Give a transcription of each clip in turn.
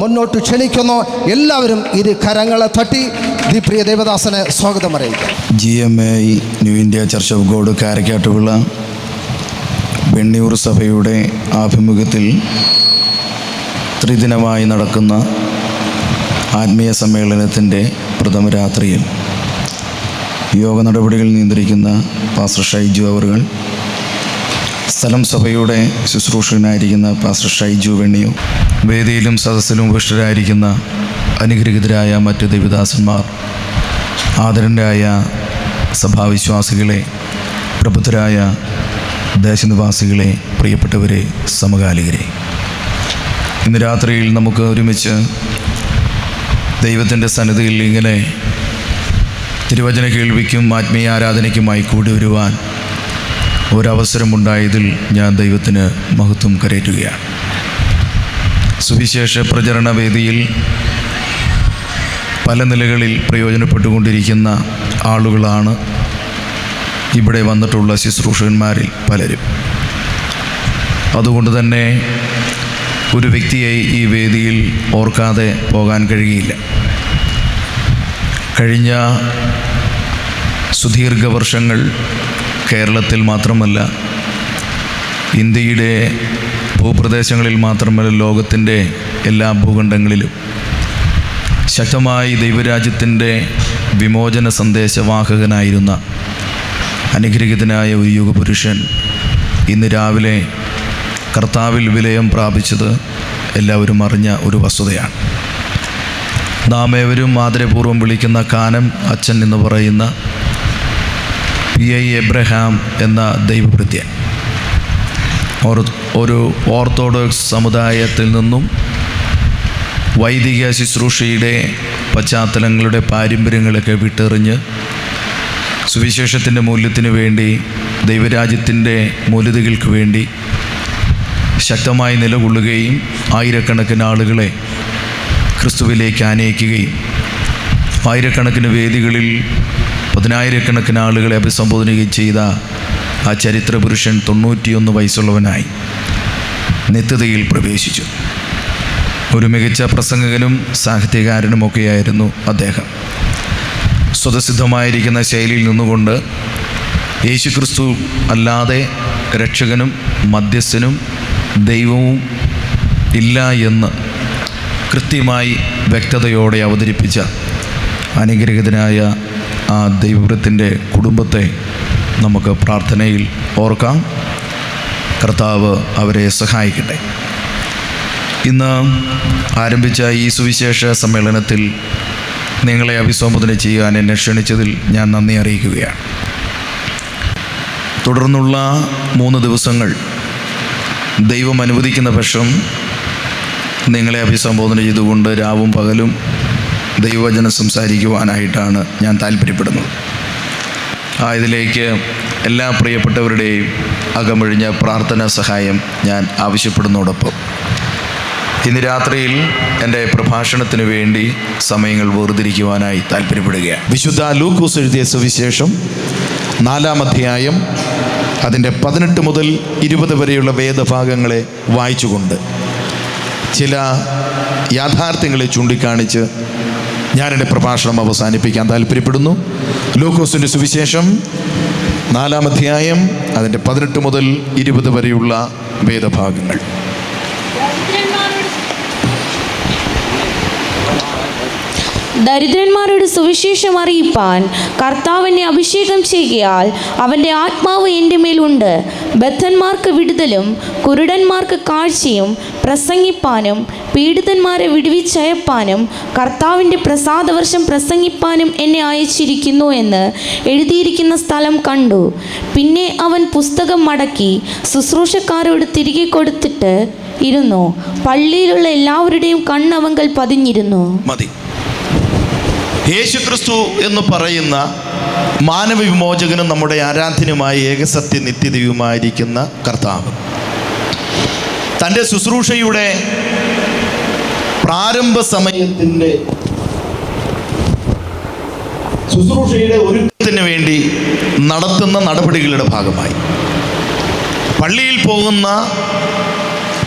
മുന്നോട്ട് ക്ഷണിക്കുന്നു. എല്ലാവരും ഇരു കരങ്ങളെ തട്ടി ദി പ്രിയ ദേവദാസന് സ്വാഗതം അറിയിക്കാം. G M A New India Church of God Karakkattupilla Venniyoor സഭയുടെ ആഭിമുഖ്യത്തിൽ ത്രിദിനമായി നടക്കുന്ന ആത്മീയ സമ്മേളനത്തിന്റെ പ്രഥമ രാത്രിയിൽ യോഗ നടപടികൾ നിയന്ത്രിക്കുന്ന പാസ്റ്റർ ഷൈജു അവറുകൾ സ്ഥലം സഭയുടെ ശുശ്രൂഷകനായിരിക്കുന്ന പാസ്റ്റർ ഷൈജു വെണ്ണിയു വേദിയിലും സദസ്സിലും ഉപഷ്ടരായിരിക്കുന്ന അനുഗ്രഹിതരായ മറ്റ് ദേവിദാസന്മാർ ആദരന്റെയായ സഭാവിശ്വാസികളെ പ്രബുദ്ധരായ ദേശനിവാസികളെ പ്രിയപ്പെട്ടവരെ സമകാലികരെ. ഇന്ന് രാത്രിയിൽ നമുക്ക് ഒരുമിച്ച് ദൈവത്തിന്റെ സന്നിധിയിൽ ഇങ്ങനെ തിരുവചന കേൾവിക്കും ആത്മീയ ആരാധനയ്ക്കുമായി കൂടി വരുവാൻ ഒരവസരമുണ്ടായതിൽ ഞാൻ ദൈവത്തിന് മഹത്വം കരയറ്റുകയാണ് സുവിശേഷ പ്രചരണ വേദിയിൽ പല നിലകളിൽ പ്രയോജനപ്പെട്ടുകൊണ്ടിരിക്കുന്ന ആളുകളാണ് ഇവിടെ വന്നിട്ടുള്ള ശുശ്രൂഷകന്മാരിൽ പലരും. അതുകൊണ്ട് തന്നെ ഒരു വ്യക്തിയെ ഈ വേദിയിൽ ഓർക്കാതെ പോകാൻ കഴിയില്ല. കഴിഞ്ഞ സുദീർഘ വർഷങ്ങൾ കേരളത്തിൽ മാത്രമല്ല ഇന്ത്യയുടെ ഭൂപ്രദേശങ്ങളിൽ മാത്രമല്ല ലോകത്തിന്റെ എല്ലാ ഭൂഖണ്ഡങ്ങളിലും ശക്തമായി ദൈവരാജ്യത്തിന്റെ വിമോചന സന്ദേശവാഹകനായിരുന്ന അനുഗ്രഹിതനായ ഒരു യുഗപുരുഷൻ ഇന്ന് രാവിലെ കർത്താവിൽ വിലയം പ്രാപിച്ചത് എല്ലാവരും അറിഞ്ഞ ഒരു വസ്തുതയാണ്. നാമേവരും ഏവരും ആദരപൂർവം വിളിക്കുന്ന കാനം അച്ഛൻ എന്ന് പറയുന്ന പി ഐ എബ്രഹാം എന്ന ദൈവഭൃത്യൻ ഒരു ഓർത്തഡോക്സ് സമുദായത്തിൽ നിന്നും വൈദിക ശുശ്രൂഷയുടെ പശ്ചാത്തലങ്ങളുടെ പാരമ്പര്യങ്ങളൊക്കെ വിട്ടെറിഞ്ഞ് സുവിശേഷത്തിന്റെ മൂല്യത്തിന് വേണ്ടി ദൈവരാജ്യത്തിന്റെ മൂല്യതകൾക്ക് വേണ്ടി ശക്തമായി നിലകൊള്ളുകയും ആയിരക്കണക്കിന് ആളുകളെ ക്രിസ്തുവിലേക്ക് ആനയിക്കുകയും ആയിരക്കണക്കിന് വേദികളിൽ പതിനായിരക്കണക്കിന് ആളുകളെ അഭിസംബോധന ചെയ്ത ആ ചരിത്ര പുരുഷൻ തൊണ്ണൂറ്റിയൊന്ന് വയസ്സുള്ളവനായി നിത്യതയിൽ പ്രവേശിച്ചു. ഒരു മികച്ച പ്രസംഗകനും സാഹിത്യകാരനുമൊക്കെയായിരുന്നു അദ്ദേഹം. സ്വതസിദ്ധമായിരിക്കുന്ന ശൈലിയിൽ നിന്നുകൊണ്ട് യേശുക്രിസ്തു അല്ലാതെ രക്ഷകനും മധ്യസ്ഥനും ദൈവവും ഇല്ല എന്ന് കൃത്യമായി വ്യക്തതയോടെ അവതരിപ്പിച്ച അനുഗ്രഹിതനായ ആ ദൈവവൃത്തിന്റെ കുടുംബത്തെ നമുക്ക് പ്രാർത്ഥനയിൽ ഓർക്കാം. കർത്താവ് അവരെ സഹായിക്കട്ടെ. ഇന്ന് ആരംഭിച്ച ഈ സുവിശേഷ സമ്മേളനത്തിൽ നിങ്ങളെ അഭിസംബോധന ചെയ്യാൻ എന്നെ ക്ഷണിച്ചതിൽ ഞാൻ നന്ദി അറിയിക്കുകയാണ്. തുടർന്നുള്ള മൂന്ന് ദിവസങ്ങൾ ദൈവം അനുവദിക്കുന്ന പക്ഷം നിങ്ങളെ അഭിസംബോധന ചെയ്തുകൊണ്ട് രാവും പകലും ദൈവവചനം സംസാരിക്കുവാനായിട്ടാണ് ഞാൻ താല്പര്യപ്പെടുന്നത്. ആയതിലേക്ക് എല്ലാ പ്രിയപ്പെട്ടവരുടെയും അകമൊഴിഞ്ഞ പ്രാർത്ഥനാ സഹായം ഞാൻ ആവശ്യപ്പെടുന്നതോടൊപ്പം. ഇന്ന് രാത്രിയിൽ എന്റെ പ്രഭാഷണത്തിന് വേണ്ടി സമയങ്ങൾ വേർതിരിക്കുവാനായി താല്പര്യപ്പെടുകയാണ്. വിശുദ്ധ ലൂക്കോസ് എഴുതിയ സുവിശേഷം നാലാം അധ്യായം അതിന്റെ പതിനെട്ട് മുതൽ ഇരുപത് വരെയുള്ള വേദഭാഗങ്ങളെ വായിച്ചുകൊണ്ട് ചില യാഥാർത്ഥ്യങ്ങളെ ചൂണ്ടിക്കാണിച്ച് ഞാൻ എന്റെ പ്രഭാഷണം അവസാനിപ്പിക്കാൻ താല്പര്യപ്പെടുന്നു. ലൂക്കോസിന്റെ സുവിശേഷം നാലാം അധ്യായം അതിന്റെ പതിനെട്ട് മുതൽ ഇരുപത് വരെയുള്ള വേദഭാഗങ്ങൾ. ദരിദ്രന്മാരുടെ സുവിശേഷം അറിയിപ്പാൻ കർത്താവിനെ അഭിഷേകം ചെയ്യാൽ അവന്റെ ആത്മാവ് എന്റെ മേലുണ്ട് ബദ്ധന്മാർക്ക് വിടുതലും കുരുടന്മാർക്ക് കാഴ്ചയും പ്രസംഗിപ്പാനും പീഡിതന്മാരെ വിടുവിച്ചയപ്പാനും കർത്താവിന്റെ പ്രസാദവർഷം പ്രസംഗിപ്പാനും എന്നെ അയച്ചിരിക്കുന്നു എന്ന് എഴുതിയിരിക്കുന്ന സ്ഥലം കണ്ടു. പിന്നെ അവൻ പുസ്തകം മടക്കി ശുശ്രൂഷക്കാരോട് തിരികെ കൊടുത്തിട്ട് ഇരുന്നു. പള്ളിയിലുള്ള എല്ലാവരുടെയും കണ്ണവങ്കൽ പതിഞ്ഞിരുന്നു. യേശുക്രിസ്തു എന്ന് പറയുന്ന മാനവ വിമോചകനും നമ്മുടെ ആരാധ്യനുമായ ഏകസത്യ നിത്യതയുമായിരിക്കുന്ന കർത്താവ്. തന്റെ ശുശ്രൂഷയുടെ പ്രാരംഭ സമയത്തിന്റെ ശുശ്രൂഷയുടെ ഒരുക്കത്തിന് വേണ്ടി നടത്തുന്ന നടപടികളുടെ ഭാഗമായി. പള്ളിയിൽ പോകുന്ന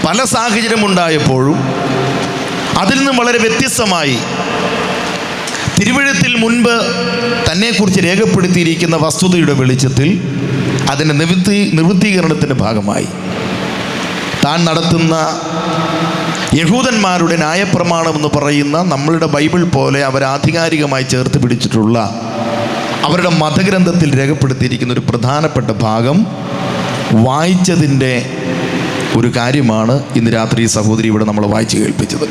പല സാഹചര്യമുണ്ടായപ്പോഴും അതിൽ നിന്നും വളരെ വ്യത്യസ്തമായി തിരുവഴുത്തിൽ മുൻപ് തന്നെക്കുറിച്ച് രേഖപ്പെടുത്തിയിരിക്കുന്ന വസ്തുതയുടെ വെളിച്ചത്തിൽ അതിന്റെ നിവൃത്തി നിവൃത്തീകരണത്തിന്റെ ഭാഗമായി താൻ നടത്തുന്ന യഹൂദന്മാരുടെ ന്യായപ്രമാണം എന്ന് പറയുന്ന നമ്മളുടെ ബൈബിൾ പോലെ അവരാധികാരികമായി ചേർത്ത് പിടിച്ചിട്ടുള്ള അവരുടെ മതഗ്രന്ഥത്തിൽ രേഖപ്പെടുത്തിയിരിക്കുന്ന ഒരു പ്രധാനപ്പെട്ട ഭാഗം വായിച്ചതിന്റെ ഒരു കാര്യമാണ് ഇന്ന് രാത്രി സഹോദരി ഇവിടെ നമ്മൾ വായിച്ചു കേൾപ്പിച്ചത്.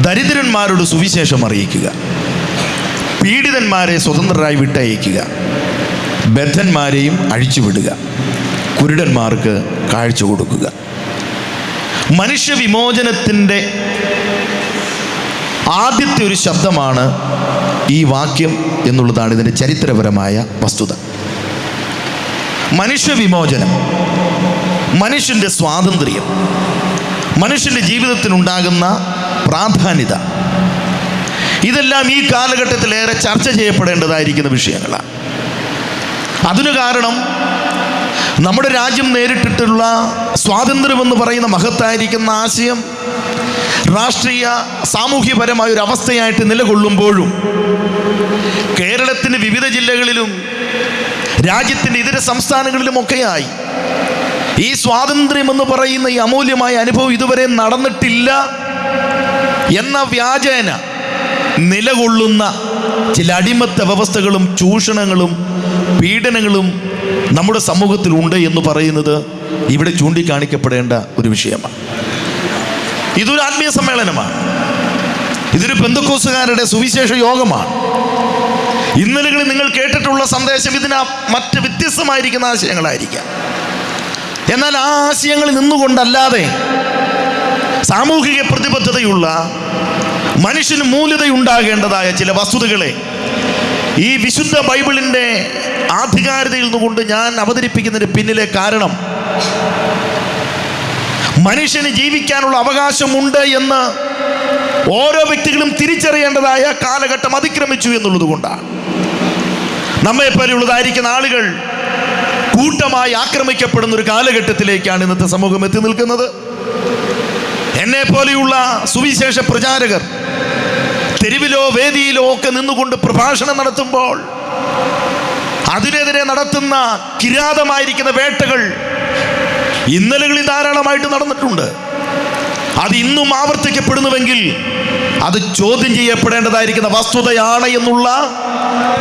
ദരിദ്രന്മാരോട് സുവിശേഷം അറിയിക്കുക. പീഡിതന്മാരെ സ്വതന്ത്രരായി വിട്ടയക്കുക. ബദ്ധന്മാരെയും അഴിച്ചുവിടുക. കുരുടന്മാർക്ക് കാഴ്ച കൊടുക്കുക. മനുഷ്യവിമോചനത്തിന്റെ ആദ്യത്തെ ഒരു ശബ്ദമാണ് ഈ വാക്യം എന്നുള്ളതാണ് ഇതിന്റെ ചരിത്രപരമായ വസ്തുത. മനുഷ്യവിമോചനം മനുഷ്യന്റെ സ്വാതന്ത്ര്യം മനുഷ്യന്റെ ജീവിതത്തിനുണ്ടാകുന്ന പ്രാധാന്യത. ഇതെല്ലാം ഈ കാലഘട്ടത്തിൽ ഏറെ ചർച്ച ചെയ്യപ്പെടേണ്ടതായിരിക്കുന്ന വിഷയങ്ങളാണ്. അതിനു കാരണം നമ്മുടെ രാജ്യം നേരിട്ടിട്ടുള്ള സ്വാതന്ത്ര്യമെന്ന് പറയുന്ന മഹത്തായിരിക്കുന്ന ആശയം രാഷ്ട്രീയ സാമൂഹ്യപരമായ ഒരു അവസ്ഥയായിട്ട് നിലകൊള്ളുമ്പോഴും കേരളത്തിന്റെ വിവിധ ജില്ലകളിലും രാജ്യത്തിന്റെ ഇതര സംസ്ഥാനങ്ങളിലുമൊക്കെയായി ഈ സ്വാതന്ത്ര്യം എന്ന് പറയുന്ന ഈ അമൂല്യമായ അനുഭവം ഇതുവരെ നടന്നിട്ടില്ല. എന്ന വ്യാജേന നിലകൊള്ളുന്ന ചില അടിമത്ത വ്യവസ്ഥകളും ചൂഷണങ്ങളും പീഡനങ്ങളും നമ്മുടെ സമൂഹത്തിലുണ്ട് എന്ന് പറയുന്നത് ഇവിടെ ചൂണ്ടിക്കാണിക്കപ്പെടേണ്ട ഒരു വിഷയമാണ്. ഇതൊരു ആത്മീയ സമ്മേളനമാണ്. ഇതൊരു ബന്ധുക്കോസുകാരുടെ സുവിശേഷ യോഗമാണ്. ഇന്നലകളിൽ നിങ്ങൾ കേട്ടിട്ടുള്ള സന്ദേശം ഇതിന് മറ്റ് വ്യത്യസ്തമായിരിക്കുന്ന ആശയങ്ങളായിരിക്കാം. എന്നാൽ ആ ആശയങ്ങളിൽ നിന്നുകൊണ്ടല്ലാതെ സാമൂഹിക പ്രതിബദ്ധതയുള്ള മനുഷ്യന് മൂല്യതയുണ്ടാകേണ്ടതായ ചില വസ്തുതകളെ ഈ വിശുദ്ധ ബൈബിളിന്റെ ആധികാരികതയിൽ നിന്നുകൊണ്ട് ഞാൻ അവതരിപ്പിക്കുന്നതിന് പിന്നിലെ കാരണം മനുഷ്യന് ജീവിക്കാനുള്ള അവകാശമുണ്ട് എന്ന് ഓരോ വ്യക്തികളും തിരിച്ചറിയേണ്ടതായ കാലഘട്ടം അതിക്രമിച്ചു എന്നുള്ളത് കൊണ്ടാണ്. നമ്മെ പോലെയുള്ളതായിരിക്കുന്ന ആളുകൾ കൂട്ടമായി ആക്രമിക്കപ്പെടുന്ന ഒരു കാലഘട്ടത്തിലേക്കാണ് ഇന്നത്തെ സമൂഹം എത്തി നിൽക്കുന്നത്. എന്നെ പോലെയുള്ള സുവിശേഷ പ്രചാരകർ തെരുവിലോ വേദിയിലോ ഒക്കെ നിന്നുകൊണ്ട് പ്രഭാഷണം നടത്തുമ്പോൾ അതിനെതിരെ നടത്തുന്ന കിരാതമായിരിക്കുന്ന വേട്ടകൾ ഇന്നലകളിൽ ധാരാളമായിട്ട് നടന്നിട്ടുണ്ട്. അത് ഇന്നും ആവർത്തിക്കപ്പെടുന്നുവെങ്കിൽ അത് ചോദ്യം ചെയ്യപ്പെടേണ്ടതായിരിക്കുന്ന വസ്തുതയാണ് എന്നുള്ള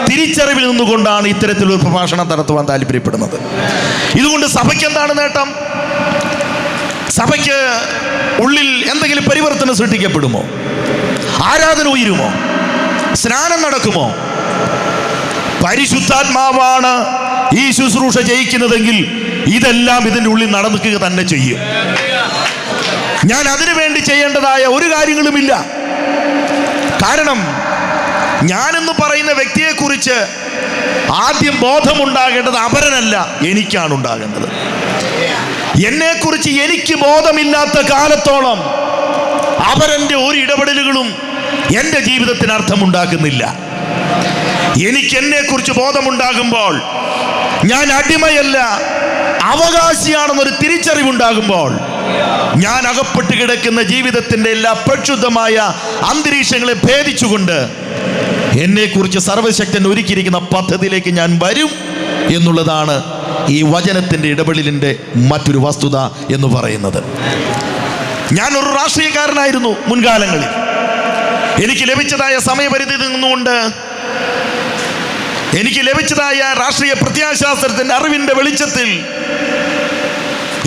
തിരിച്ചറിവിൽ നിന്നുകൊണ്ടാണ് ഇത്തരത്തിലൊരു പ്രഭാഷണം നടത്തുവാൻ താല്പര്യപ്പെടുന്നത്. ഇതുകൊണ്ട് സഭയ്ക്ക് എന്താണ് നേട്ടം? സഭയ്ക്ക് ഉള്ളിൽ എന്തെങ്കിലും പരിവർത്തനം സൃഷ്ടിക്കപ്പെടുമോ? ആരാധന ഉയരുമോ? സ്നാനം നടക്കുമോ? പരിശുദ്ധാത്മാവാണ് ഈ ശുശ്രൂഷ ജയിക്കുന്നതെങ്കിൽ ഇതെല്ലാം ഇതിന്റെ ഉള്ളിൽ നടക്കുക തന്നെ ചെയ്യും. ഞാൻ അതിനു വേണ്ടി ചെയ്യേണ്ടതായ ഒരു കാര്യങ്ങളുമില്ല. കാരണം ഞാനെന്ന് പറയുന്ന വ്യക്തിയെക്കുറിച്ച് ആദ്യം ബോധമുണ്ടാകേണ്ടത് അപരനല്ല എനിക്കാണ് ഉണ്ടാകേണ്ടത് എന്നെക്കുറിച്ച് എനിക്ക് ബോധമില്ലാത്ത കാലത്തോളം അവരെന്റെ ഒരു ഇടപെടലുകളും എന്റെ ജീവിതത്തിന് അർത്ഥമുണ്ടാക്കുന്നില്ല. എനിക്ക് എന്നെക്കുറിച്ച് ബോധമുണ്ടാകുമ്പോൾ ഞാൻ അടിമയല്ല അവകാശിയാണെന്നൊരു തിരിച്ചറിവുണ്ടാകുമ്പോൾ ഞാൻ അകപ്പെട്ട് കിടക്കുന്ന ജീവിതത്തിന്റെ എല്ലാ പ്രക്ഷുബ്ധമായ അന്തരീക്ഷങ്ങളെ ഭേദിച്ചുകൊണ്ട് എന്നെക്കുറിച്ച് സർവശക്തൻ ഒരുക്കിയിരിക്കുന്ന പദ്ധതിയിലേക്ക് ഞാൻ വരും എന്നുള്ളതാണ് ഈ വചനത്തിന്റെ ഇടപെടലിന്റെ മറ്റൊരു വസ്തുത എന്ന് പറയുന്നത്. ഞാനൊരു രാഷ്ട്രീയക്കാരനായിരുന്നു മുൻകാലങ്ങളിൽ. എനിക്ക് ലഭിച്ചതായ സമയപരിധി നിന്നുകൊണ്ട് എനിക്ക് ലഭിച്ചതായ രാഷ്ട്രീയ പ്രത്യാശാസ്ത്രത്തിന്റെ അറിവിന്റെ വെളിച്ചത്തിൽ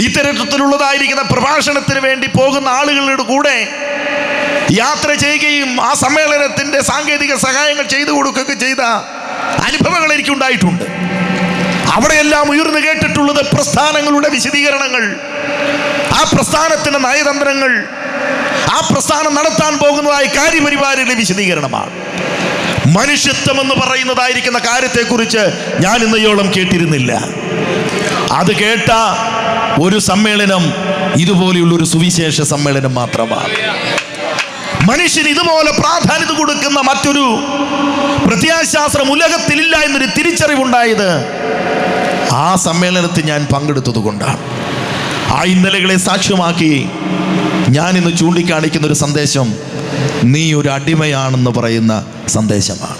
ഇത്തരത്തിലുള്ളതായിരിക്കുന്ന പ്രഭാഷണത്തിന് വേണ്ടി പോകുന്ന ആളുകളുടെ കൂടെ യാത്ര ചെയ്യുകയും ആ സമ്മേളനത്തിന്റെ സാങ്കേതിക സഹായങ്ങൾ ചെയ്തു കൊടുക്കുകയൊക്കെ ചെയ്ത അനുഭവങ്ങൾ എനിക്കുണ്ടായിട്ടുണ്ട്. അവിടെയെല്ലാം ഉയർന്നു കേട്ടിട്ടുള്ളത് പ്രസ്ഥാനങ്ങളുടെ വിശദീകരണങ്ങൾ. ആ പ്രസ്ഥാനത്തിന്റെ നയതന്ത്രങ്ങൾ ആ പ്രസ്ഥാനം നടത്താൻ പോകുന്നതായ കാര്യപരിപാടികളുടെ വിശദീകരണമാണ്. മനുഷ്യത്വം എന്ന് പറയുന്നതായിരിക്കുന്ന കാര്യത്തെക്കുറിച്ച് ഞാൻ ഇന്നയോളം കേട്ടിരുന്നില്ല. അത് കേട്ട ഒരു സമ്മേളനം ഇതുപോലെയുള്ള ഒരു സുവിശേഷ സമ്മേളനം മാത്രമാണ്. മനുഷ്യൻ ഇതുപോലെ പ്രാധാന്യത കൊടുക്കുന്ന മറ്റൊരു പ്രത്യാശാസ്ത്രം ഉലകത്തിലില്ല എന്നൊരു തിരിച്ചറിവുണ്ടായത് ആ സമ്മേളനത്തിൽ ഞാൻ പങ്കെടുത്തത് കൊണ്ടാണ്. ആ ഇന്നലകളെ സാക്ഷ്യമാക്കി ഞാൻ ഇന്ന് ചൂണ്ടിക്കാണിക്കുന്ന ഒരു സന്ദേശം നീ ഒരു അടിമയാണെന്ന് പറയുന്ന സന്ദേശമാണ്.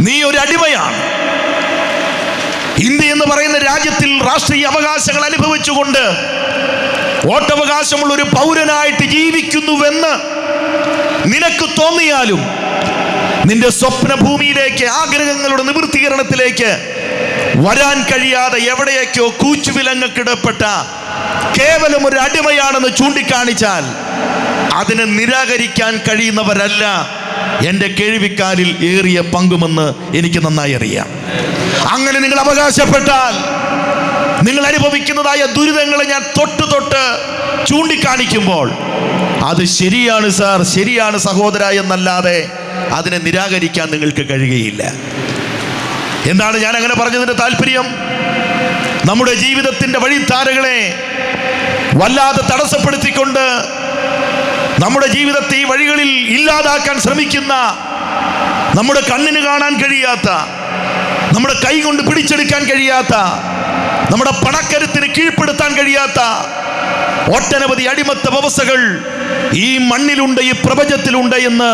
നീ ഒരു അടിമയാണ്. ഇന്ത്യ എന്ന് പറയുന്ന രാജ്യത്തിൽ രാഷ്ട്രീയ അവകാശങ്ങൾ അനുഭവിച്ചുകൊണ്ട് വോട്ടവകാശമുള്ള ഒരു പൗരനായിട്ട് ജീവിക്കുന്നുവെന്ന് നിനക്ക് തോന്നിയാലും നിന്റെ സ്വപ്ന ഭൂമിയിലേക്ക് ആഗ്രഹങ്ങളുടെ നിവൃത്തീകരണത്തിലേക്ക് വരാൻ കഴിയാതെ എവിടെയൊക്കെയോ കൂച്ചുവിലങ്ങക്കിടപ്പെട്ട കേവലം ഒരു അടിമയാണെന്ന് ചൂണ്ടിക്കാണിച്ചാൽ അതിനെ നിരാകരിക്കാൻ കഴിയുന്നവരല്ല എന്റെ കേൾവിക്കാരിൽ ഏറിയ പങ്കുമെന്ന് എനിക്ക് നന്നായി അറിയാം. അങ്ങനെ നിങ്ങൾ അവകാശപ്പെട്ടാൽ നിങ്ങൾ അനുഭവിക്കുന്നതായ ദുരിതങ്ങളെ ഞാൻ തൊട്ട് തൊട്ട് ചൂണ്ടിക്കാണിക്കുമ്പോൾ അത് ശരിയാണ് സാർ ശരിയാണ് സഹോദര എന്നല്ലാതെ അതിനെ നിരാകരിക്കാൻ നിങ്ങൾക്ക് കഴിയുകയില്ല. എന്താണ് ഞാൻ അങ്ങനെ പറഞ്ഞതിന്റെ താല്പര്യം? നമ്മുടെ ജീവിതത്തിന്റെ വഴിത്താരകളെ വല്ലാതെ തടസ്സപ്പെടുത്തിക്കൊണ്ട് നമ്മുടെ ജീവിതത്തെ ഈ വഴികളിൽ ഇല്ലാതാക്കാൻ ശ്രമിക്കുന്ന നമ്മുടെ കണ്ണിന് കാണാൻ കഴിയാത്ത നമ്മുടെ കൈ കൊണ്ട് പിടിച്ചെടുക്കാൻ കഴിയാത്ത നമ്മുടെ പണക്കരുത്തിന് കീഴ്പ്പെടുത്താൻ കഴിയാത്ത ഒട്ടനവധി അടിമത്ത വ്യവസ്ഥകൾ ഈ മണ്ണിലുണ്ട് ഈ പ്രപഞ്ചത്തിലുണ്ട് എന്ന്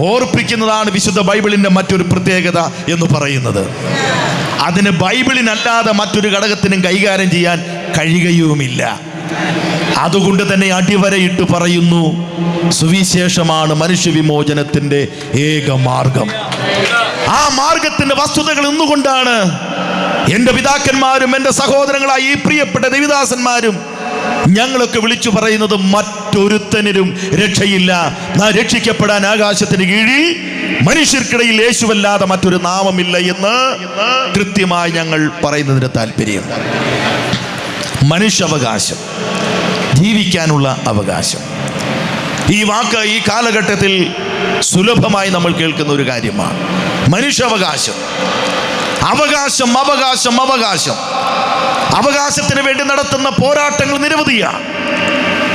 ഓർപ്പിക്കുന്നതാണ് വിശുദ്ധ ബൈബിളിന്റെ മറ്റൊരു പ്രത്യേകത എന്ന് പറയുന്നത്. അതിന് ബൈബിളിനല്ലാതെ മറ്റൊരു ഘടകത്തിനും കൈകാര്യം ചെയ്യാൻ കഴിയുകയുമില്ല. അതുകൊണ്ട് തന്നെ അടിവരയിട്ട് പറയുന്നു സുവിശേഷമാണ് മനുഷ്യവിമോചനത്തിന്റെ ഏക മാർഗം. ആ മാർഗത്തിന്റെ വസ്തുതകൾ ഇന്നുകൊണ്ടാണ് എന്റെ പിതാക്കന്മാരും എന്റെ സഹോദരങ്ങളായ ഈ പ്രിയപ്പെട്ട ദേവിദാസന്മാരും ഞങ്ങളൊക്കെ വിളിച്ചു പറയുന്നത് മറ്റൊരുത്തനിലും രക്ഷയില്ല. രക്ഷിക്കപ്പെടാൻ ആകാശത്തിന് കീഴിൽ മനുഷ്യർക്കിടയിൽ യേശുവല്ലാതെ മറ്റൊരു നാമമില്ല എന്ന് കൃത്യമായി ഞങ്ങൾ പറയുന്നതിന് താല്പര്യം. മനുഷ്യാവകാശം ജീവിക്കാനുള്ള അവകാശം. ഈ വാക്ക് ഈ കാലഘട്ടത്തിൽ സുലഭമായി നമ്മൾ കേൾക്കുന്ന ഒരു കാര്യമാണ്. മനുഷ്യാവകാശം അവകാശം അവകാശം അവകാശം. അവകാശത്തിന് വേണ്ടി നടത്തുന്ന പോരാട്ടങ്ങൾ നിരവധിയാണ്.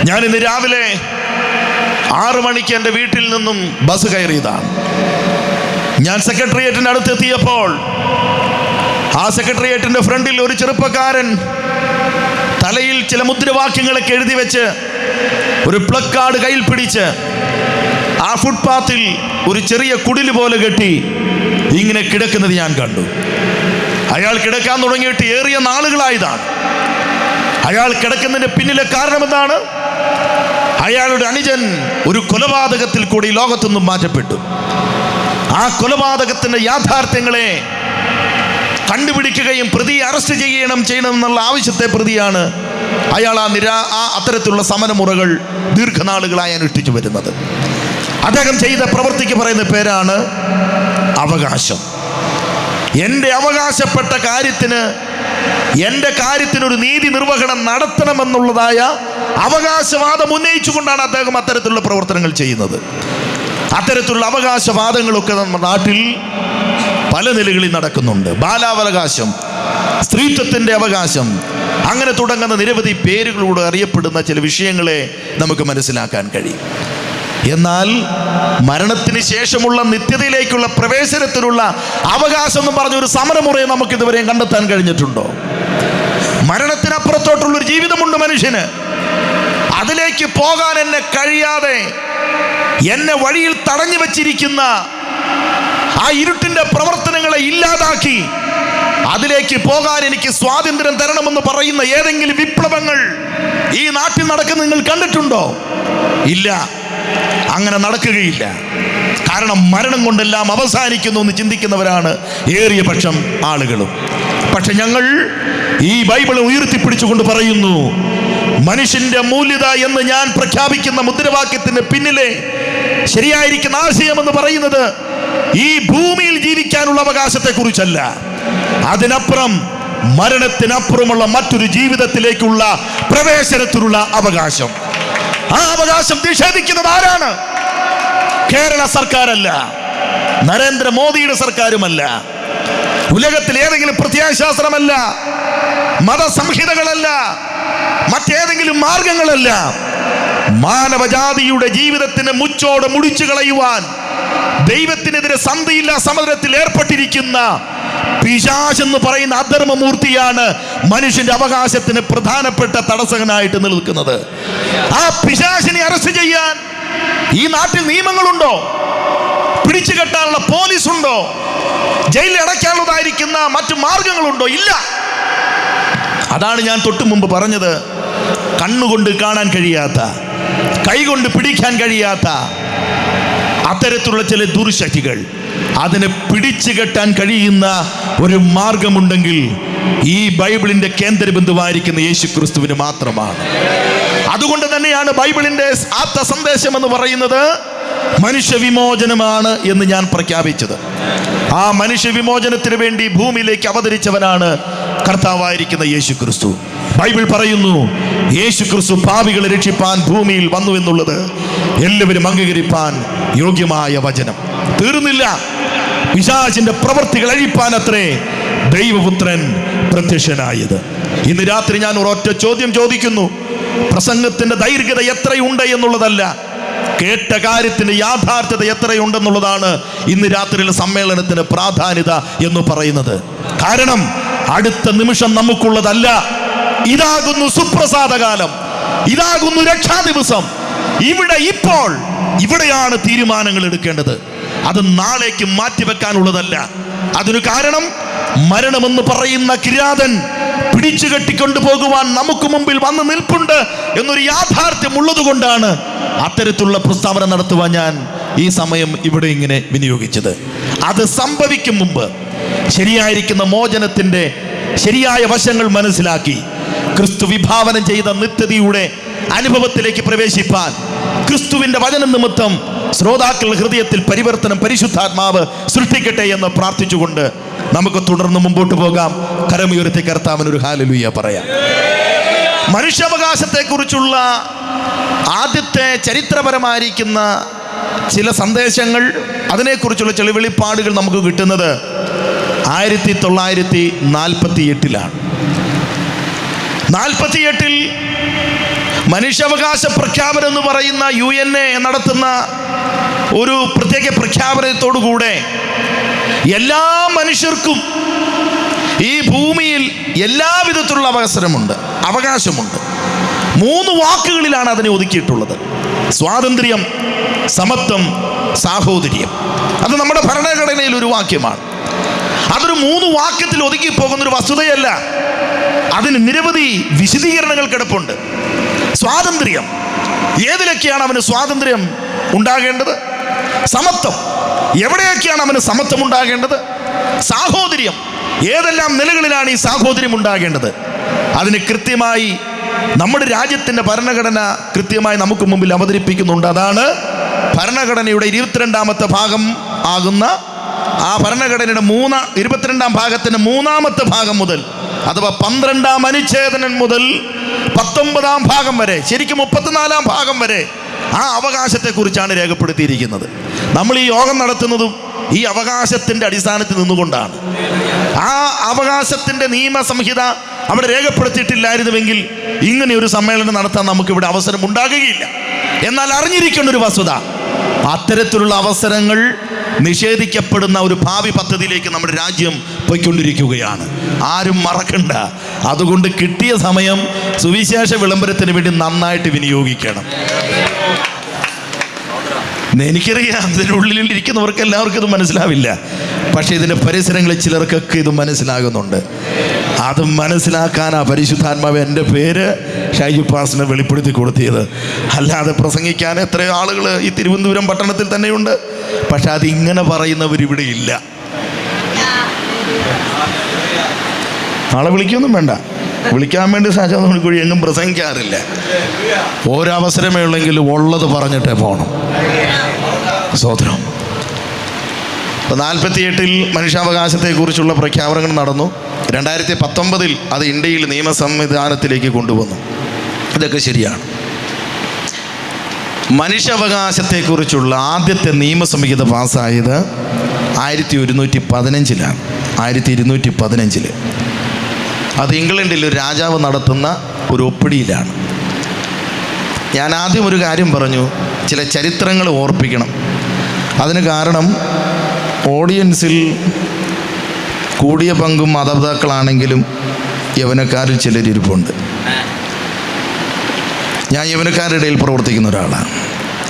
ഞാൻ ഇന്ന് രാവിലെ ആറു മണിക്ക് എന്റെ വീട്ടിൽ നിന്നും ബസ് കയറിയതാണ്. ഞാൻ സെക്രട്ടേറിയറ്റിന്റെ അടുത്തെത്തിയപ്പോൾ ആ സെക്രട്ടേറിയറ്റിന്റെ ഫ്രണ്ടിൽ ഒരു ചെറുപ്പക്കാരൻ തലയിൽ ചില മുദ്രാവാക്യങ്ങളൊക്കെ എഴുതി വെച്ച് ഒരു പ്ലക്കാർഡ് കയ്യിൽ പിടിച്ച് ആ ഫുട്പാത്തിൽ ഒരു ചെറിയ കുടിൽ പോലെ കെട്ടി ഇങ്ങനെ കിടക്കുന്നത് ഞാൻ കണ്ടു. അയാൾ കിടക്കാൻ തുടങ്ങിയിട്ട് ഏറിയ നാളുകളായതാണ്. അയാൾ കിടക്കുന്നതിന്റെ പിന്നിലെ കാരണം എന്താണ് അയാളുടെ അനുജൻ ഒരു കൊലപാതകത്തിൽ കൂടി ലോകത്തുനിന്നും മാറ്റപ്പെട്ടു. ആ കൊലപാതകത്തിന്റെ യാഥാർത്ഥ്യങ്ങളെ കണ്ടുപിടിക്കുകയും പ്രതിയെ അറസ്റ്റ് ചെയ്യണം ചെയ്യണം എന്നുള്ള ആവശ്യത്തെ പ്രതിയാണ് അയാൾ ആ നിരാ ആ അത്തരത്തിലുള്ള സമരമുറകൾ ദീർഘനാളുകളായി അനുഷ്ഠിച്ചു വരുന്നത്. അദ്ദേഹം ചെയ്ത പ്രവൃത്തിക്ക് പറയുന്ന പേരാണ് അവകാശം. എന്റെ അവകാശപ്പെട്ട കാര്യത്തിന് എന്റെ കാര്യത്തിനൊരു നീതി നിർവഹണം നടത്തണമെന്നുള്ളതായ അവകാശവാദം ഉന്നയിച്ചുകൊണ്ടാണ് അദ്ദേഹം അത്തരത്തിലുള്ള പ്രവർത്തനങ്ങൾ ചെയ്യുന്നത്. അത്തരത്തിലുള്ള അവകാശവാദങ്ങളൊക്കെ നമ്മുടെ നാട്ടിൽ പല നിലകളിൽ നടക്കുന്നുണ്ട്. ബാലാവകാശം സ്ത്രീത്വത്തിന്റെ അവകാശം അങ്ങനെ തുടങ്ങുന്ന നിരവധി പേരുകളോട് അറിയപ്പെടുന്ന ചില വിഷയങ്ങളെ നമുക്ക് മനസ്സിലാക്കാൻ കഴിയും. എന്നാൽ മരണത്തിന് ശേഷമുള്ള നിത്യതയിലേക്കുള്ള പ്രവേശനത്തിനുള്ള അവകാശം എന്ന് പറഞ്ഞ ഒരു സമരമുറയെ നമുക്ക് ഇതുവരെയും കണ്ടെത്താൻ കഴിഞ്ഞിട്ടുണ്ടോ? മരണത്തിനപ്പുറത്തോട്ടുള്ളൊരു ജീവിതമുണ്ട് മനുഷ്യന്. അതിലേക്ക് പോകാൻ എന്നെ കഴിയാതെ എന്നെ വഴിയിൽ തടഞ്ഞു വച്ചിരിക്കുന്ന ആ ഇരുട്ടിന്റെ പ്രവർത്തനങ്ങളെ ഇല്ലാതാക്കി അതിലേക്ക് പോകാൻ എനിക്ക് സ്വാതന്ത്ര്യം തരണമെന്ന് പറയുന്ന ഏതെങ്കിലും വിപ്ലവങ്ങൾ ഈ നാട്ടിൽ നടക്കുന്ന നിങ്ങൾ കണ്ടിട്ടുണ്ടോ? ഇല്ല. അങ്ങനെ നടക്കുകയില്ല. കാരണം മരണം കൊണ്ടെല്ലാം അവസാനിക്കുന്നു എന്ന് ചിന്തിക്കുന്നവരാണ് ഏറിയ പക്ഷം ആളുകളും. പക്ഷെ ഞങ്ങൾ ഈ ബൈബിൾ ഉയർത്തിപ്പിടിച്ചുകൊണ്ട് പറയുന്നു മനുഷ്യന്റെ മൂല്യത എന്ന് ഞാൻ പ്രഖ്യാപിക്കുന്ന മുദ്രാവാക്യത്തിന് പിന്നിലെ ശരിയായിരിക്കുന്ന എന്ന് പറയുന്നത് ഈ ഭൂമിയിൽ ജീവിക്കാനുള്ള അവകാശത്തെ കുറിച്ചല്ല അതിനപ്പുറം മരണത്തിനപ്പുറമുള്ള മറ്റൊരു ജീവിതത്തിലേക്കുള്ള പ്രവേശനത്തിനുള്ള അവകാശം. ആ അവകാശം നിഷേധിക്കുന്നത് ആരാണ്? കേരള സർക്കാരല്ല. നരേന്ദ്രമോദിയുടെ സർക്കാരുമല്ല. ഉലകത്തിൽ ഏതെങ്കിലും പ്രത്യാശാസ്ത്രമല്ല മതസംഹിതകളല്ല മറ്റേതെങ്കിലും മാർഗങ്ങളല്ല മാനവജാതിയുടെ ജീവിതത്തിന് മുച്ചോട് മുടിച്ചു കളയുവാൻ ദൈവത്തിനെതിരെ സന്ധിയില്ല സമുദ്രത്തിൽ ഏർപ്പെട്ടിരിക്കുന്ന പിശാച് എന്ന് പറയുന്ന അധർമ്മമൂർത്തിയാണ് മനുഷ്യന്റെ അവകാശത്തിന് പ്രധാനപ്പെട്ട തടസ്സകനായിട്ട് നിൽക്കുന്നത്. ആ പിശാചിനെ അറസ്റ്റ് ചെയ്യാൻ ഈ നാട്ടിൽ നിയമങ്ങളുണ്ടോ? പിടിച്ചു കെട്ടാനുള്ള പോലീസ് ഉണ്ടോ ജയിലിൽ അടയ്ക്കാനുള്ളതായിരിക്കുന്ന മറ്റു മാർഗങ്ങളുണ്ടോ? ഇല്ല. അതാണ് ഞാൻ തൊട്ടു മുമ്പ് പറഞ്ഞത്. കണ്ണുകൊണ്ട് കാണാൻ കഴിയാത്ത കൈകൊണ്ട് പിടിക്കാൻ കഴിയാത്ത അത്തരത്തിലുള്ള ചില ദുർശക്തികൾ. അതിനെ പിടിച്ചു കെട്ടാൻ കഴിയുന്ന ഒരു മാർഗമുണ്ടെങ്കിൽ ഈ ബൈബിളിന്റെ കേന്ദ്രബിന്ദുവായിരിക്കുന്ന യേശു ക്രിസ്തുവിന് മാത്രമാണ്. അതുകൊണ്ട് തന്നെയാണ് ബൈബിളിന്റെ ആത്മ സന്ദേശം എന്ന് പറയുന്നത് മനുഷ്യ വിമോചനമാണ് എന്ന് ഞാൻ പ്രഖ്യാപിച്ചത്. ആ മനുഷ്യവിമോചനത്തിന് വേണ്ടി ഭൂമിയിലേക്ക് അവതരിച്ചവനാണ് കർത്താവായിരിക്കുന്ന യേശു ക്രിസ്തു ബൈബിൾ പറയുന്നു യേശു ക്രിസ്തു പാപികളെ രക്ഷിപ്പാൻ ഭൂമിയിൽ വന്നു എന്നുള്ളത് എല്ലാവരും അംഗീകരിപ്പാൻ യോഗ്യമായ വചനം. തീർന്നില്ല. പിശാചിന്റെ പ്രവൃത്തികൾ അഴിപ്പാൻ അത്രേ ദൈവപുത്രൻ പ്രത്യക്ഷനായത്. ഇന്ന് രാത്രി ഞാൻ ഒരൊറ്റ ചോദ്യം ചോദിക്കുന്നു. പ്രസംഗത്തിന്റെ ദൈർഘ്യത എത്രയുണ്ട് എന്നുള്ളതല്ല. കേട്ട കാര്യത്തിന് യാഥാർത്ഥ്യത എത്രയുണ്ടെന്നുള്ളതാണ് ഇന്ന് രാത്രിയിലെ സമ്മേളനത്തിന് പ്രാധാന്യത എന്ന് പറയുന്നത്. കാരണം അടുത്ത നിമിഷം നമുക്കുള്ളതല്ല. ഇതാകുന്നു സുപ്രസാദകാലം ഇതാകുന്നു രക്ഷാ ദിവസം ഇവിടെ ഇപ്പോൾ ഇവിടെയാണ് തീരുമാനങ്ങൾ എടുക്കേണ്ടത്. അത് നാളേക്ക് മാറ്റിവെക്കാനുള്ളതല്ല. അതിനു കാരണം മരണമെന്ന് പറയുന്ന കിരാതൻ പിടിച്ചു കെട്ടിക്കൊണ്ടു പോകുവാൻ നമുക്ക് മുമ്പിൽ വന്ന് നിൽപ്പുണ്ട് എന്നൊരു യാഥാർത്ഥ്യം ഉള്ളതുകൊണ്ടാണ് അത്തരത്തിലുള്ള പ്രസ്താവന നടത്തുവാൻ ഞാൻ ഈ സമയം ഇവിടെ ഇങ്ങനെ വിനിയോഗിച്ചത്. അത് സംഭവിക്കും മുമ്പ് ശരിയായിരിക്കുന്ന മോചനത്തിന്റെ ശരിയായ വശങ്ങൾ മനസ്സിലാക്കി ക്രിസ്തു വിഭാവനം ചെയ്ത നിത്യതയുടെ അനുഭവത്തിലേക്ക് പ്രവേശിപ്പാൻ ക്രിസ്തുവിന്റെ വചനം നിമിത്തം ശ്രോതാക്കൾ ഹൃദയത്തിൽ പരിവർത്തനം പരിശുദ്ധാത്മാവ് സൃഷ്ടിക്കട്ടെ എന്ന് പ്രാർത്ഥിച്ചുകൊണ്ട് നമുക്ക് തുടർന്ന് മുമ്പോട്ട് പോകാം. കരമുയർത്തി കർത്താവിന് ഒരു ഹാലലുയ്യ പറയാം. മനുഷ്യാവകാശത്തെക്കുറിച്ചുള്ള ആദ്യത്തെ ചരിത്രപരമായിരിക്കുന്ന ചില സന്ദേശങ്ങൾ അതിനെക്കുറിച്ചുള്ള ചില വെളിപ്പാടുകൾ നമുക്ക് കിട്ടുന്നത് ആയിരത്തി തൊള്ളായിരത്തി നാൽപ്പത്തി എട്ടിലാണ് നാൽപ്പത്തിയെട്ടിൽ മനുഷ്യാവകാശ പ്രഖ്യാപനം എന്ന് പറയുന്ന യു എൻ എ നടത്തുന്ന ഒരു പ്രത്യേക പ്രഖ്യാപനത്തോടുകൂടെ എല്ലാ മനുഷ്യർക്കും ഈ ഭൂമിയിൽ എല്ലാവിധത്തിലുള്ള അവസരമുണ്ട് അവകാശമുണ്ട്. മൂന്ന് വാക്കുകളിലാണ് അതിനെ ഒതുക്കിയിട്ടുള്ളത്. സ്വാതന്ത്ര്യം സമത്വം സാഹോദര്യം. അത് നമ്മുടെ ഭരണഘടനയിൽ ഒരു വാക്യമാണ്. അതൊരു മൂന്ന് വാക്യത്തിൽ ഒതുക്കി പോകുന്ന ഒരു വസ്തുതയല്ല. അതിന് നിരവധി വിശദീകരണങ്ങൾ കിടപ്പുണ്ട്. സ്വാതന്ത്ര്യം. ഏതിലൊക്കെയാണ് അവന് സ്വാതന്ത്ര്യം ഉണ്ടാകേണ്ടത്? സമത്വം. എവിടെയൊക്കെയാണ് അവന് സമത്വം ഉണ്ടാകേണ്ടത്? സാഹോദര്യം. ഏതെല്ലാം നിലകളിലാണ് ഈ സാഹോദര്യം ഉണ്ടാകേണ്ടത്? അതിന് കൃത്യമായി നമ്മുടെ രാജ്യത്തിന്റെ ഭരണഘടന കൃത്യമായി നമുക്ക് മുമ്പിൽ അവതരിപ്പിക്കുന്നുണ്ട്. അതാണ് ഭരണഘടനയുടെ ഇരുപത്തിരണ്ടാമത്തെ ഭാഗം ആകുന്ന ആ ഭരണഘടനയുടെ മൂന്ന ഇരുപത്തിരണ്ടാം ഭാഗത്തിന്റെ മൂന്നാമത്തെ ഭാഗം മുതൽ അഥവാ പന്ത്രണ്ടാം അനുച്ഛേദനം മുതൽ പത്തൊമ്പതാം ഭാഗം വരെ ശരിക്കും മുപ്പത്തിനാലാം ഭാഗം വരെ ആ അവകാശത്തെക്കുറിച്ചാണ് രേഖപ്പെടുത്തിയിരിക്കുന്നത്. നമ്മൾ ഈ യോഗം നടത്തുന്നതും ഈ അവകാശത്തിന്റെ അടിസ്ഥാനത്തിൽ നിന്നുകൊണ്ടാണ്. ആ അവകാശത്തിന്റെ നിയമസംഹിത അവിടെ രേഖപ്പെടുത്തിയിട്ടില്ലായിരുന്നുവെങ്കിൽ ഇങ്ങനെ ഒരു സമ്മേളനം നടത്താൻ നമുക്കിവിടെ അവസരം ഉണ്ടാകുകയില്ല. എന്നാൽ അറിഞ്ഞിരിക്കേണ്ട ഒരു വസ്തുത അത്തരത്തിലുള്ള അവസരങ്ങൾ നിഷേധിക്കപ്പെടുന്ന ഒരു ഭാവി പദ്ധതിയിലേക്ക് നമ്മുടെ രാജ്യം പോയിക്കൊണ്ടിരിക്കുകയാണ്. ആരും മറക്കണ്ട. അതുകൊണ്ട് കിട്ടിയ സമയം സുവിശേഷ വിളംബരത്തിന് വേണ്ടി നന്നായിട്ട് വിനിയോഗിക്കണം. എനിക്കറിയാം. ഇതിന്റെ ഉള്ളിൽ ഇരിക്കുന്നവർക്ക് എല്ലാവർക്കും ഇത് മനസ്സിലാവില്ല. പക്ഷേ ഇതിന്റെ പരിസരങ്ങളിൽ ചിലർക്കൊക്കെ ഇത് മനസ്സിലാകുന്നുണ്ട്. അത് മനസ്സിലാക്കാനാ പരിശുദ്ധാത്മാവ് എന്റെ പേര് ഷൈജു പാസിനെ വെളിപ്പെടുത്തി കൊടുത്തിയത്. അല്ലാതെ പ്രസംഗിക്കാൻ എത്രയോ ആളുകൾ ഈ തിരുവനന്തപുരം പട്ടണത്തിൽ തന്നെയുണ്ട്. പക്ഷെ അതിങ്ങനെ പറയുന്നവർ ഇവിടെ ഇല്ല. ആളെ വിളിക്കൊന്നും വേണ്ട. വിളിക്കാൻ വേണ്ടി സാക്ഷാത് മണിക്കൂടി എങ്ങും പ്രസംഗിക്കാറില്ല. ഒരവസരമേ ഉള്ളെങ്കിൽ ഉള്ളത് പറഞ്ഞിട്ടേ പോകണം സ്വതന്ത്രം ഇപ്പോൾ നാൽപ്പത്തിയെട്ടിൽ മനുഷ്യാവകാശത്തെക്കുറിച്ചുള്ള പ്രഖ്യാപനങ്ങൾ നടന്നു. രണ്ടായിരത്തി പത്തൊമ്പതിൽ അത് ഇന്ത്യയിൽ നിയമ സംവിധാനത്തിലേക്ക് കൊണ്ടുവന്നു. ഇതൊക്കെ ശരിയാണ്. മനുഷ്യാവകാശത്തെക്കുറിച്ചുള്ള ആദ്യത്തെ നിയമസംഹിത പാസ്സായത് ആയിരത്തി ഒരുന്നൂറ്റി പതിനഞ്ചിലാണ് ആയിരത്തി ഇരുന്നൂറ്റി പതിനഞ്ചിൽ അത് ഇംഗ്ലണ്ടിൽ ഒരു രാജാവ് നടത്തുന്ന ഒരു ഒപ്പിടിയിലാണ്. ഞാൻ ആദ്യം ഒരു കാര്യം പറഞ്ഞു. ചില ചരിത്രങ്ങൾ ഓർപ്പിക്കണം. അതിന് കാരണം ഓഡിയൻസിൽ കൂടിയ പങ്കും മാതാപിതാക്കളാണെങ്കിലും യവനക്കാരിൽ ചിലരിപ്പുണ്ട് ഞാൻ യവനക്കാരുടെ ഇടയിൽ പ്രവർത്തിക്കുന്ന ഒരാളാണ്.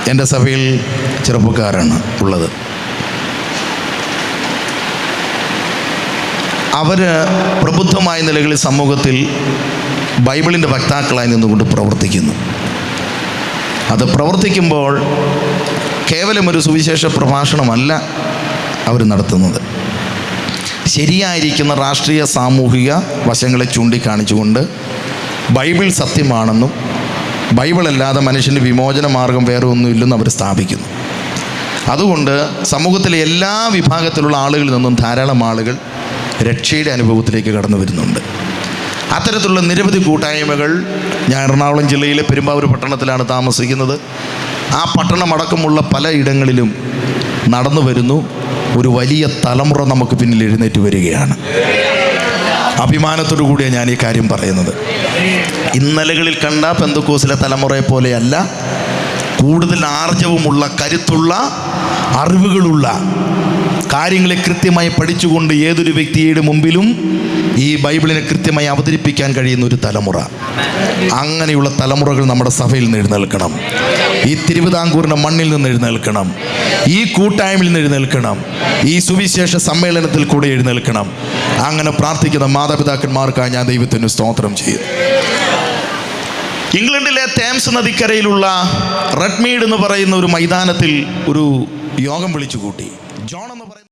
എന്റെ സഭയിൽ ചെറുപ്പക്കാരാണ് ഉള്ളത്. അവർ പ്രബുദ്ധമായ നിലകളിൽ സമൂഹത്തിൽ ബൈബിളിന്റെ വക്താക്കളായി നിന്നുകൊണ്ട് പ്രവർത്തിക്കുന്നു. അത് പ്രവർത്തിക്കുമ്പോൾ കേവലം ഒരു സുവിശേഷ പ്രഭാഷണമല്ല അവർ നടത്തുന്നത്. ശരിയായിരിക്കുന്ന രാഷ്ട്രീയ സാമൂഹിക വശങ്ങളെ ചൂണ്ടിക്കാണിച്ചുകൊണ്ട് ബൈബിൾ സത്യമാണെന്നും ബൈബിളല്ലാതെ മനുഷ്യന്റെ വിമോചന മാർഗം വേറെ ഒന്നുമില്ലെന്ന് അവർ സ്ഥാപിക്കുന്നു. അതുകൊണ്ട് സമൂഹത്തിലെ എല്ലാ വിഭാഗത്തിലുള്ള ആളുകളിൽ നിന്നും ധാരാളം ആളുകൾ രക്ഷയുടെ അനുഭവത്തിലേക്ക് കടന്നു വരുന്നുണ്ട്. അത്തരത്തിലുള്ള നിരവധി കൂട്ടായ്മകൾ ഞാൻ എറണാകുളം ജില്ലയിലെ പെരുമ്പാവൂർ പട്ടണത്തിലാണ് താമസിക്കുന്നത്. ആ പട്ടണമടക്കമുള്ള പല ഇടങ്ങളിലും നടന്നു വരുന്നു. ഒരു വലിയ തലമുറ നമുക്ക് പിന്നിൽ എഴുന്നേറ്റ് വരികയാണ്. അഭിമാനത്തോടു കൂടിയാണ് ഞാൻ ഈ കാര്യം പറയുന്നത്. ഇന്നലകളിൽ കണ്ട പെന്തക്കോസിലെ തലമുറയെ പോലെയല്ല കൂടുതൽ ആർജവുമുള്ള കരുത്തുള്ള അറിവുകളുള്ള കാര്യങ്ങളെ കൃത്യമായി പഠിച്ചുകൊണ്ട് ഏതൊരു വ്യക്തിയുടെ മുമ്പിലും ഈ ബൈബിളിനെ കൃത്യമായി അവതരിപ്പിക്കാൻ കഴിയുന്ന ഒരു തലമുറ. അങ്ങനെയുള്ള തലമുറകൾ നമ്മുടെ സഭയിൽ നിന്ന് എഴുന്നേൽക്കണം ഈ തിരുവിതാംകൂറിന്റെ മണ്ണിൽ നിന്ന് എഴുന്നേൽക്കണം. ഈ കൂട്ടായ്മയിൽ നിന്ന് എഴുന്നേൽക്കണം. ഈ സുവിശേഷ സമ്മേളനത്തിൽ കൂടെ എഴുന്നേൽക്കണം. അങ്ങനെ പ്രാർത്ഥിക്കുന്ന മാതാപിതാക്കന്മാർക്കായി ഞാൻ ദൈവത്തിന് സ്തോത്രം ചെയ്യും ഇംഗ്ലണ്ടിലെ തേംസ് നദിക്കരയിലുള്ള റെഡ്മീഡ് എന്ന് പറയുന്ന ഒരു മൈതാനത്തിൽ ഒരു യോഗം വിളിച്ചു കൂട്ടി ജോൺ എന്ന് പറയുന്ന